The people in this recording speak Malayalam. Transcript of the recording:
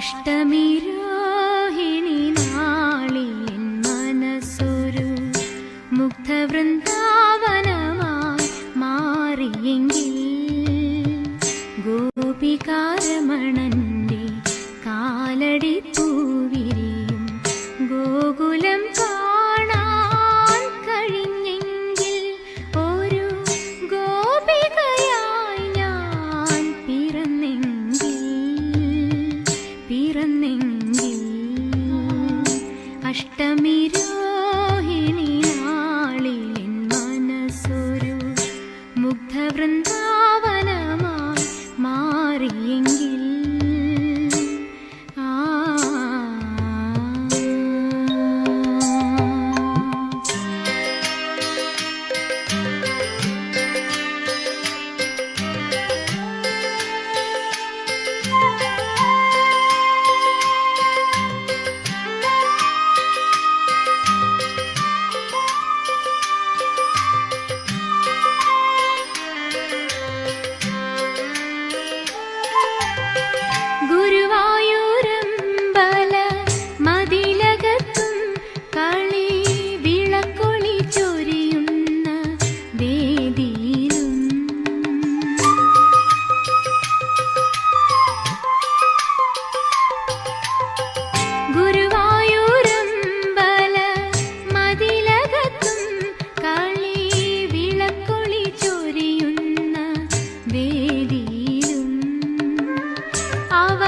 അഷ്ടമിരാഹിണി നാളിയൻ മനസ്സൊരു മുഗ്ധവൃന്ദാവനമായി മാറിയെങ്കിൽ ഗോപികാരമണൻ നെഞ്ചിൽ അഷ്ടമിരാ আবার